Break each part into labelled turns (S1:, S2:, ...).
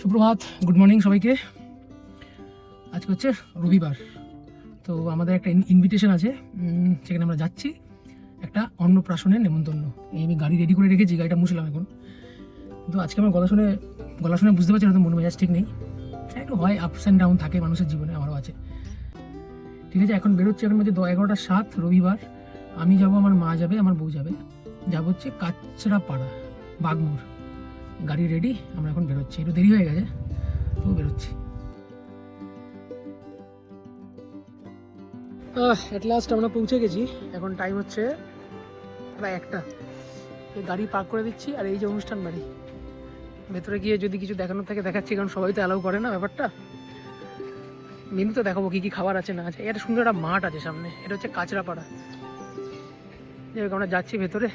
S1: সুপ্রভাত good morning সবাইকে। আজকে হচ্ছে রবিবার, তো আমাদের একটা ইনভিটেশন আছে সেখানে আমরা যাচ্ছি। একটা অন্নপ্রাশনের নেমন্তন্ন। এই আমি গাড়ি রেডি করে রেখেছি, গাড়িটা মুছলাম এখন। কিন্তু আজকে আমার গলা শুনে গলা শুনে বুঝতে পারছি না, মন মেজাজ ঠিক নেই। একটু হয় আপস অ্যান্ড ডাউন থাকে মানুষের জীবনে, আমারও আছে। ঠিক আছে, এখন বেরোচ্ছে, এখন মধ্যে এগারোটা সাত, রবিবার। আমি যাব, আমার মা যাবে, আমার বউ যাবে। যাব হচ্ছে কাছড়াপাড়া বাগমোড়। গাড়ি রেডি আমরা এখন বেরোচ্ছি। একটু দেরি হয়ে গেছে তো বেরোচ্ছি। অ্যাট লাস্ট আমরা পৌঁছে গেছি। এখন টাইম হচ্ছে প্রায় একটা। গাড়ি পার্ক করে দিচ্ছি, আর এই যে অনুষ্ঠান বাড়ি। ভেতরে গিয়ে যদি কিছু দেখানোর থাকে, দেখাচ্ছি, কারণ সবাই তো অ্যালাউ করে না ব্যাপারটা। মেনু তো দেখাবো, কি কি খাবার আছে, না আছে। এটা সুন্দর একটা মাঠ আছে সামনে। এটা হচ্ছে কাঁচরাপাড়া। হোক আমরা যাচ্ছি ভেতরে।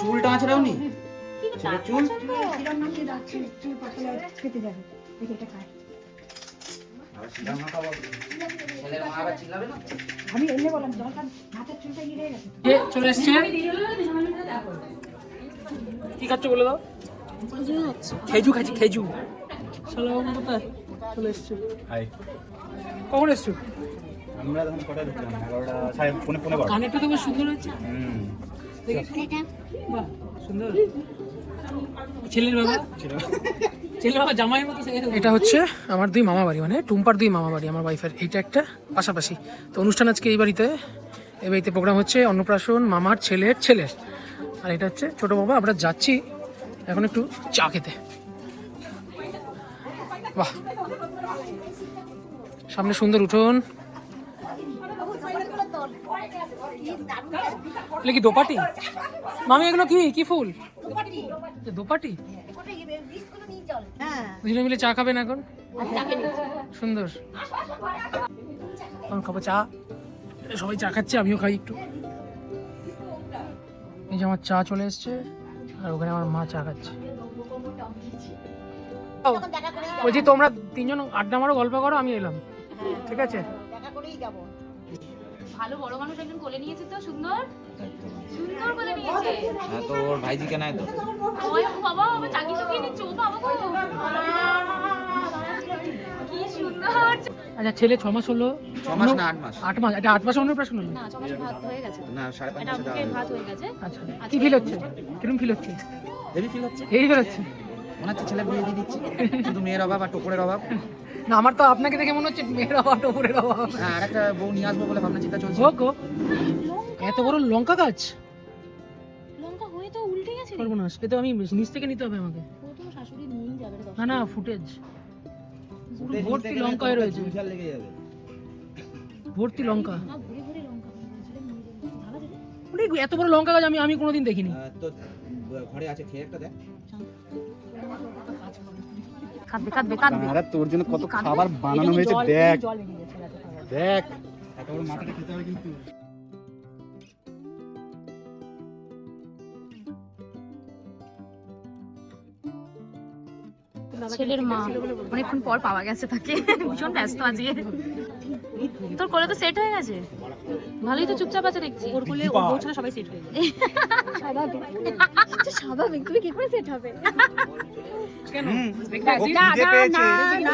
S2: চুলটা আঁচড়াও নি চুল?
S3: পছন্দ?
S2: ছেলের মা আবার চিল্লাবে
S1: এ, চলে এসছে? কি খাচ্ছ বলে দাও? খেজু খাচ্ছি খেজু। সালাম কোথায়? চলে এসছে।
S4: হাই।
S1: কখন এসছো?
S4: আমরা তখন ঢুকলাম এগারোটা সাড়ে পৌনে পৌনে বারো
S1: কানেরটা তো সুন্দর হচ্ছে
S4: হুম
S1: বাহ সুন্দর। ছেলের বাবা? ছেলের বাবা জামাই মতো এটা হচ্ছে আমার দুই মামা বাড়ি মানে টুম্পার দুই মামা বাড়ি আমার ওয়াইফের এইটা একটা পাশাপাশি। তো অনুষ্ঠান আজকে এই বাড়িতে এই বাড়িতে প্রোগ্রাম হচ্ছে অন্নপ্রাশন মামার ছেলের ছেলের। আর এটা হচ্ছে ছোট বাবা আমরা যাচ্ছি এখন একটু চা খেতে। বাহ। সামনে সুন্দর উঠোন। এগুলো কি দোপাটি? মামি এগুলো কি? কি ফুল? দোপাটি। দুজনে মিলে চা খাবেন এখন? সুন্দর। এখন খাব চা। সবাই চা খাচ্ছে আমিও খাই একটু। এই যে আমার চা চলে এসছে আর ওখানে আমার মা চা খাচ্ছে। বলছি তোমরা তিনজন আড্ডা মারো গল্প করো আমি এলাম। ঠিক আছে?
S3: ভালো বড় মানুষ একজন কোলে নিয়েছে তো সুন্দর? সুন্দর কোলে নিয়েছে।
S2: হ্যাঁ তো ওর ভাইজি কেন তো?
S3: ওই বাবা বাবা চাকি চুকিয়ে নিচ্ছে ও বাবা কি সুন্দর।
S1: আচ্ছা ছেলে ছ মাস হলো।
S2: ছ মাস না আট মাস।
S1: আট মাস এটা আট মাস অন্নপ্রাশন হলো?
S3: না ছ মাসে ভাত হয়ে গেছে।
S2: না সাড়ে পাঁচ মাসে।
S3: ভাত হয়ে গেছে।
S1: আচ্ছা কি ফিল হচ্ছে? কিরম ফিল হচ্ছে?
S2: হেভি ফিল হচ্ছে?
S1: এই ফিল হচ্ছে?
S2: মনে হচ্ছে ছেলে বিয়ে দিয়ে দিচ্ছে। শুধু মেয়ের অভাব আর টোপরের অভাব।
S1: না আমার তো আপনাকে দেখে মনে হচ্ছে মেয়ের অভাব টোপরের অভাব।
S2: হ্যাঁ আর একটা বউ নিয়ে আসব বলে ভাবনা চিন্তা চলছে।
S1: হোক হোক। এত বড় লঙ্কা গাছ?
S3: লঙ্কা হয়ে তো উল্টে গেছে রে।
S1: সর্বনাশ এ তো আমি নিচ থেকে নিতে হবে আমাকে। না না ফুটেজ। ভর্তি লঙ্কা হয়ে রয়েছে। ভর্তি লঙ্কা। এত বড় লঙ্কা গাছ আমি আমি কোনোদিন দেখিনি।
S2: তো ঘরে আছে খেয়ে একটা দেখ।
S3: কাঁদবে কাঁদবে কাঁদবে।
S4: আরে তোর জন্য কত খাবার বানানো হয়েছে দেখ। দেখ এত বড় মাথাটা খেতে হবে কিন্তু।
S3: ছেলের মা। অনেকক্ষণ পর পাওয়া গেছে তাকে। ভীষণ ব্যস্ত আজকে। তোর কোলে তো সেট হয়ে গেছে? ভালোই তো চুপচাপ আছে দেখছি। ওর কোলে ছাড়া সবাই সেট হয়ে যায়
S5: স্বাভাবিক। তুমি কি করে সেট হবে?
S1: কেন?
S4: হুম।
S1: দেখতে
S4: ও
S1: আসি?
S4: খুঁজে পেয়েছে?
S5: না,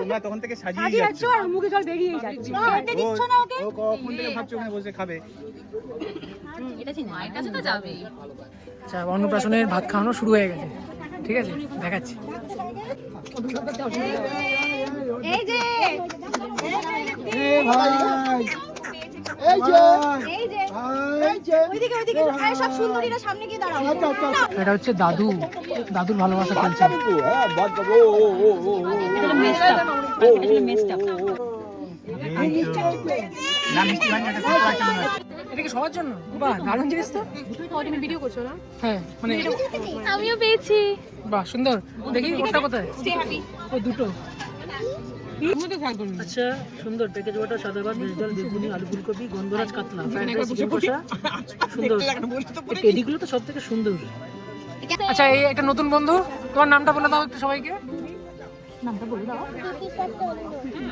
S4: তোমরা তখন থেকে সাজিয়ে
S5: সাজিয়ে
S4: যাচ্ছ।
S5: যাচ্ছ আর মুখে জল বেরিয়ে যাচ্ছে। খেতে দিচ্ছ না ওকে?
S4: ও কখন থেকে ভাবছ ওখানে বসে খাবে?
S3: এটা চিনি মায়ের কাছে তো যাবেই।
S1: আচ্ছা অন্নপ্রাশনের ভাত খাওয়ানো শুরু হয়ে গেছে। ঠিক আছে দেখাচ্ছি। এটা হচ্ছে দাদু। দাদুর ভালোবাসা খেলছে
S4: না মিষ্টি ভাই
S1: এটা কি সবার জন্য? বাহ দারুণ জিনিস তো।
S3: তুমি ভিডিও করছ না?
S1: হ্যাঁ মানে
S3: আমিও পেয়েছি।
S1: বাহ সুন্দর। দেখি ওটা কোথায়?
S3: স্টে হ্যাপি
S1: ও দুটো। আচ্ছা সুন্দর প্যাকেজ ওটা সাদা ভাত ভেজ ডাল বেগুনি আলু ফুলকপি গন্ধরাজ কাতলা। কষা সুন্দর। এই টেডিগুলো তো সব থেকে সুন্দর আচ্ছা এই একটা নতুন বন্ধু তোমার নামটা বলে দাও একটু সবাইকে।
S3: নামটা বলে দাও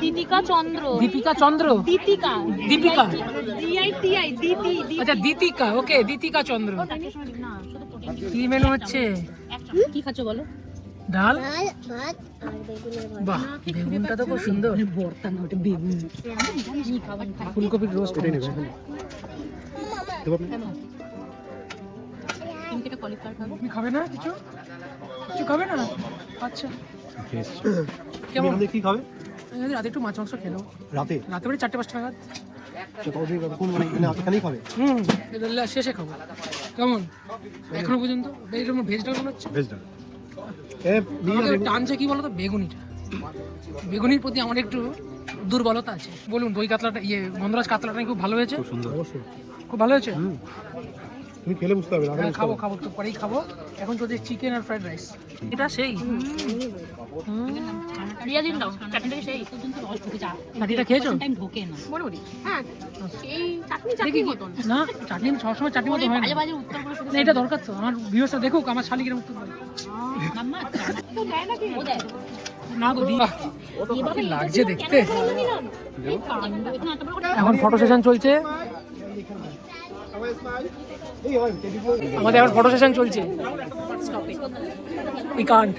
S3: দীপিকা চন্দ্র।
S1: দীপিকা চন্দ্র?
S3: দীপিকা।
S1: দীপিকা?
S3: ডিআইটিআই দিদি
S1: আচ্ছা দীপিকা ওকে দীপিকা চন্দ্র। কি মেনু হচ্ছে?
S3: কি খাচ্ছ বলো?
S1: ডাল?
S5: ভাত
S1: বাহ বেগুনটা তো খুব সুন্দর।
S3: ভর্তা না ওটা বেগুন।
S1: ফুলকপির রোস্ট
S3: কলিফ্লাওয়ার খাবে।
S1: তুমি খাবে না কিছু? কিছু খাবে না? আচ্ছা। কেমন?
S6: কি খাবে?
S1: রাতে একটু মাছ মাংস খেলো
S6: রাতে?
S1: রাতে বাড়ি চারটে পাঁচটা নাগাদ।
S6: কোন মানে
S1: শেষে খাব। কেমন? এখনও পর্যন্ত? এরকম ভেজ ডাল মনে হচ্ছে?
S6: ভেজ ডাল।
S1: টানছে কি বলতো? বেগুনিটা। বেগুনির প্রতি আমার একটু দুর্বলতা আছে। বলুন দই কাতলাটা ইয়ে গন্ধরাজ কাতলাটা খুব ভালো হয়েছে?
S6: সুন্দর।
S1: খুব ভালো হয়েছে?
S6: তুমি খেলে বুঝতে পারবে
S1: খাব খাব একটু পরেই খাব। এখন চলছে চিকেন আর ফ্রাইড রাইস এটা সেই।
S3: রিয়া দিন দাও। চাটনিটা সেই? রস ঢুকে যা
S1: চাটনিটা খেয়েছো?
S3: টাইম ঢোকে না।
S5: মোটামুটি হ্যাঁ এই চাটনি চাটনি মতন।
S1: না চাটনি সবসময় চাটনি মতো হয় না।
S3: বাজে উত্তর করে শুধু
S1: এটা দরকার তো। আমার ভিউয়ার্সরা দেখুক আমার শালি কিরম উত্তর দেয়।
S3: মাম্মা তো দেয় নাকি ও দেয়।
S1: না গো দি কি লাগছে দেখতে।
S3: এখানে
S1: ফটো সেশন চলছে। আমাদের এখন ফটো সেশন চলছে ই কান্ট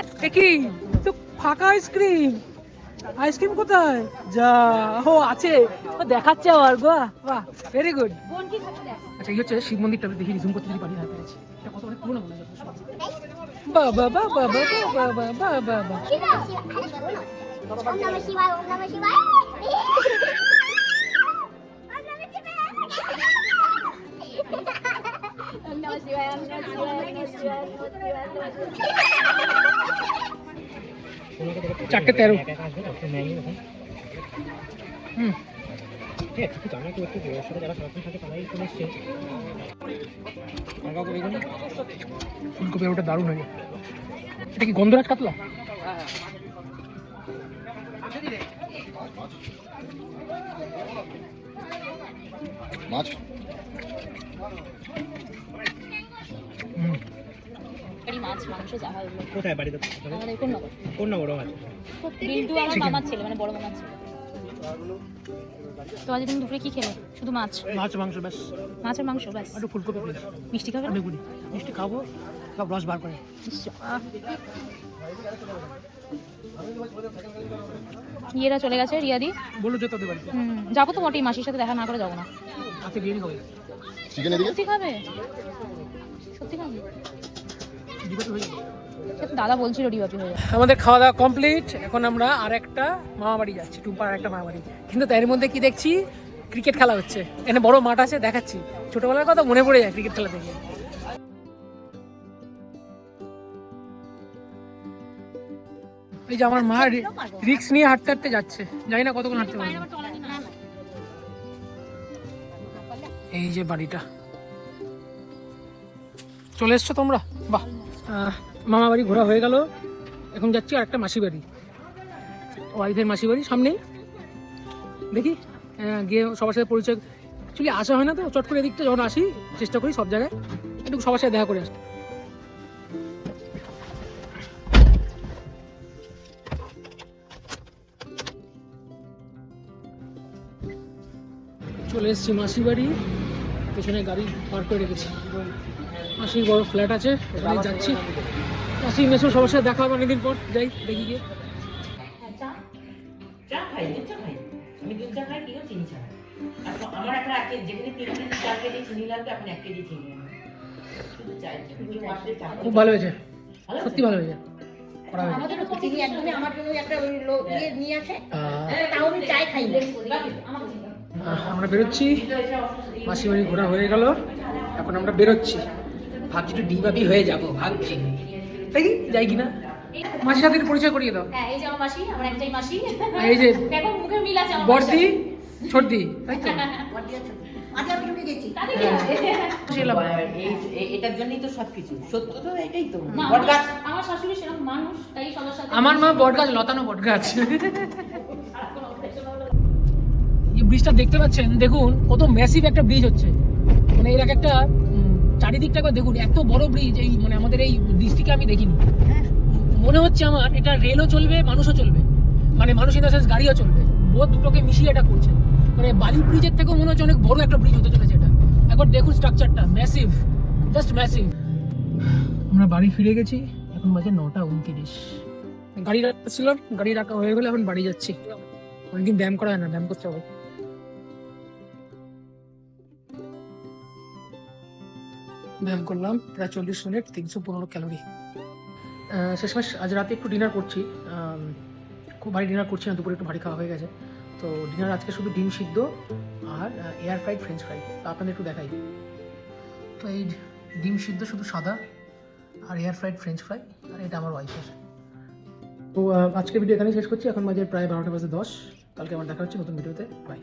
S6: আচ্ছা
S1: কি তো ফাঁকা আইসক্রিম আইসক্রিম কোথায় যা ও আছে ও দেখাচ্ছে আবার গো বাহ ভেরি গুড আচ্ছা এই হচ্ছে শিব মন্দিরটা দেখি রিজুম করতে যদি পারি হাতে আছে এটা কত অনেক পুরোনো মনে হয় বাবা বাবা বাবা বাবা বাবা বাবা
S5: ওম নমঃ শিবায় ওম নমঃ শিবায় ওম নমঃ শিবায় ওম নমঃ শিবায় ওম নমঃ শিবায় ওম নমঃ শিবায় ওম নমঃ শিবায়
S1: চারটে তেরো হুম ফুলকপি ওটা দারুণ হয়ে এটা কি গন্ধরাজ কাতলা?
S4: মাছ
S3: মাছ মাংস যা হয়
S6: কোথায় বাড়িতে
S3: আমাদের কোন নগর
S6: কোন না বড় আছে
S3: বিল্টু আমার মামার ছেলে মানে বড় মামার ছেলে। তো আজ তুমি দুপুরে কি খেলে? শুধু মাছ?
S1: মাছ মাংস ব্যাস।
S3: মাছ আর মাংস ব্যাস।
S1: একটু ফুলকপি
S3: মিষ্টি খাবে?
S1: মিষ্টি খাব। সব রস বার করে।
S3: ইয়েরা চলে গেছে রিয়াদি।
S1: বলল যে তোদের বাড়িতে।
S3: হুম যাব তো মোটেই মাসির সাথে দেখা না করে যাব না।
S1: হাতে বিরিয়ানি খাব
S4: চিকেন এদিকে
S3: সত্যি খাবে? সত্যি খাবে? দাদা বলছিল হয়ে
S1: আমাদের খাওয়া দাওয়া কমপ্লিট। এখন আমরা আর একটা মামা বাড়ি যাচ্ছি টুম্পার আর একটা মামা বাড়ি কিন্তু তার মধ্যে কি দেখছি? ক্রিকেট খেলা হচ্ছে। এখানে বড় মাঠ আছে দেখাচ্ছি। ছোটবেলার কথা মনে পড়ে যায় ক্রিকেট খেলা দেখে। এই যে আমার মা রিক্স নিয়ে হাঁটতে হাঁটতে যাচ্ছে। জানি না কতক্ষণ হাঁটতে পারবে। এই যে বাড়িটা। চলে এসছো তোমরা? বাহ। মামা বাড়ি ঘোরা হয়ে গেল। এখন যাচ্ছি আর একটা মাসি বাড়ি। ওয়াইফের মাসি বাড়ি সামনেই। দেখি গিয়ে সবার সাথে পরিচয় অ্যাকচুয়ালি আসা হয় না তো চট করে এদিকটা যখন আসি চেষ্টা করি সব জায়গায়। একটু সবার সাথে দেখা করে আসতে। এসেছি মাসি বাড়ি। পেছনে গাড়ি পার করে রেখেছি। মাসির বড় ফ্ল্যাট আছে ওখানে যাচ্ছি। মাসি মেসো সবার সাথে দেখা হবে অনেকদিন পর যাই দেখি গিয়ে।
S7: চা খাই চা খাই। আমি দুধ চা খাই কেউ চিনি ছাড়া আর আমার এখন এক যেখানে তিন কেজি চার কেজি চিনি লাগবে এখন এক কেজি চিনি আনো। শুধু চায়ের জন্য কেউ আসলে চা খাবে।
S1: ভালো হয়েছে। সত্যি ভালো হয়েছে। হয়েছে।
S5: একদমই আমার জন্য একটা ওই লোক নিয়ে আসে। তাও আমি চাই খাই না।
S1: আমরা বেরোচ্ছি। মাসি বাড়ি ঘোরা হয়ে গেল। এখন আমরা বেরোচ্ছি। ভাবছি একটু ডিবাবি হয়ে যাব ভাবছি। দেখি যাই কিনা। মাসির সাথে পরিচয় করিয়ে দাও।
S3: হ্যাঁ এই যে আমার মাসি আমার একটাই মাসি।
S1: এই যে
S3: দেখো মুখে মিল আছে আমার
S1: বর্দি ছোটদি তাই তো?
S5: আজ আমি ঢুকে
S7: এই এটার জন্যই তো সবকিছু। সত্য তো এটাই তো। বট গাছ
S3: আমার শাশুড়ি সেরকম মানুষ তাই
S1: আমার মা বটগাছ লতানো বটগাছ। এই ব্রিজটা দেখতে পাচ্ছেন, দেখুন কত ম্যাসিভ একটা ব্রিজ হচ্ছে। মানে এর এক একটা চারিদিকটা একবার দেখুন, এত বড় ব্রিজ এই মানে আমাদের এই ডিস্ট্রিক্টে আমি দেখিনি। মনে হচ্ছে আমার এটা রেলও চলবে, মানুষও চলবে। মানে মানুষ ইন দ্য সেন্স গাড়িও চলবে। বোধ দুটোকে মিশিয়ে এটা করছে। মানে বালি ব্রিজের থেকেও মনে হচ্ছে অনেক বড় একটা ব্রিজ হতে চলেছে এটা। একবার দেখুন স্ট্রাকচারটা ম্যাসিভ জাস্ট ম্যাসিভ আমরা বাড়ি ফিরে গেছি, এখন বাজে নটা উনতিরিশ। গাড়ি রাখছিলাম গাড়ি রাখা হয়ে গেলে এখন বাড়ি যাচ্ছি। অনেকদিন ব্যায়াম করা হয় না, ব্যায়াম করতে হবে। ব্যায়াম করলাম, প্রায় চল্লিশ মিনিট, তিনশো পনেরো ক্যালোরি। শেষমেশ আজ রাতে একটু ডিনার করছি। খুব ভারী ডিনার করছি না, দুপুরে একটু ভারী খাওয়া হয়ে গেছে। তো ডিনার আজকে শুধু ডিম সিদ্ধ আর এয়ার ফ্রাইড ফ্রেঞ্চ ফ্রাই তো আপনাদের একটু দেখাই। তো এই ডিম সিদ্ধ শুধু সাদা আর এয়ার ফ্রাইড ফ্রেঞ্চ ফ্রাই আর এটা আমার ওয়াইফের তো আজকে ভিডিও এখানেই শেষ করছি। এখন বাজে প্রায় বারোটা বাজে দশ। কালকে আমার দেখা হচ্ছে নতুন ভিডিওতে বাই